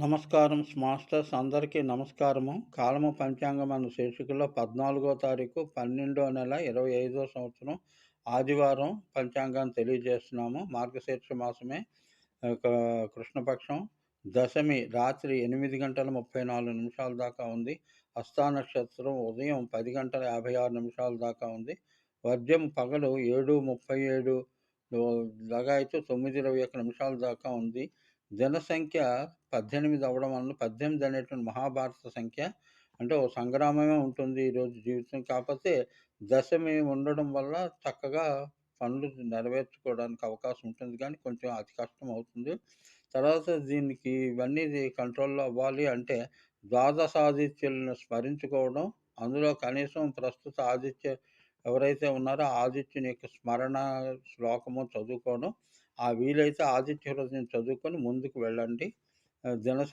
నమస్కారం మాస్టర్స్ అందరికీ నమస్కారము. కాలము పంచాంగం అన్న శీర్షికలో పద్నాలుగో తారీఖు పన్నెండో నెల ఇరవై ఐదో సంవత్సరం ఆదివారం పంచాంగాన్ని తెలియజేస్తున్నాము. మార్గశీర్ష మాసమే కృష్ణపక్షం. దశమి రాత్రి ఎనిమిది గంటల ముప్పై నాలుగు నిమిషాల దాకా ఉంది. హస్తా నక్షత్రం ఉదయం పది గంటల యాభై ఆరు నిమిషాల దాకా ఉంది. వర్జం పగలు ఏడు ముప్పై ఏడు లగాయతు తొమ్మిది ఇరవై ఒక్క నిమిషాల దాకా ఉంది. జనసంఖ్య పద్దెనిమిది అవ్వడం వలన పద్దెనిమిది అనేటువంటి మహాభారత సంఖ్య అంటే ఓ సంగ్రామమే ఉంటుంది ఈరోజు జీవితం. కాకపోతే దశమి ఉండడం వల్ల చక్కగా పనులు నెరవేర్చుకోవడానికి అవకాశం ఉంటుంది కానీ కొంచెం అతి కష్టం అవుతుంది. తర్వాత దీనికి ఇవన్నీ కంట్రోల్లో అవ్వాలి అంటే ద్వాదశ ఆదిత్యులను స్మరించుకోవడం అందులో కనీసం ప్రస్తుత ఆదిత్య ఎవరైతే ఉన్నారో ఆదిత్యుని యొక్క స్మరణ శ్లోకము చదువుకోవడం ఆ వీలైతే ఆదిత్య హృదయం చదువుకొని ముందుకు వెళ్ళండి. దిన